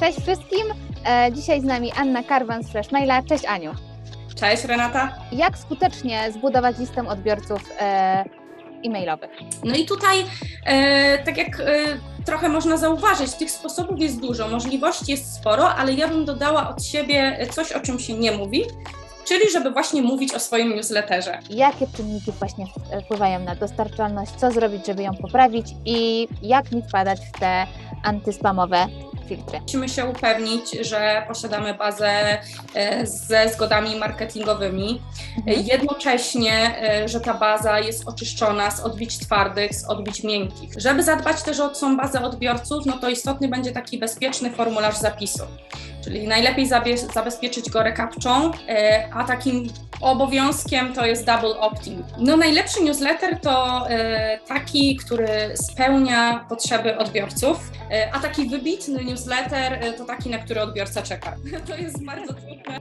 Cześć wszystkim. E, Dzisiaj z nami Anna Karwan z Freshmaila. Cześć Aniu. Cześć Renata. Jak skutecznie zbudować listę odbiorców e, e-mailowych? No i tutaj, e, tak jak trochę można zauważyć, tych sposobów jest dużo, możliwości jest sporo, ale ja bym dodała od siebie coś, o czym się nie mówi, czyli żeby właśnie mówić o swoim newsletterze. Jakie czynniki właśnie wpływają na dostarczalność? Co zrobić, żeby ją poprawić i jak nie wpadać w te antyspamowe filtry? Musimy się upewnić, że posiadamy bazę e, ze zgodami marketingowymi, E, jednocześnie, e, że ta baza jest oczyszczona z odbić twardych, z odbić miękkich. Żeby zadbać też o tą bazę odbiorców, no to istotny będzie taki bezpieczny formularz zapisu. Czyli najlepiej zabezpieczyć go rekapczą, e, a takim obowiązkiem to jest double opt-in. No najlepszy newsletter to e, taki, który spełnia potrzeby odbiorców, e, a taki wybitny newsletter e, to taki, na który odbiorca czeka. To jest bardzo trudne.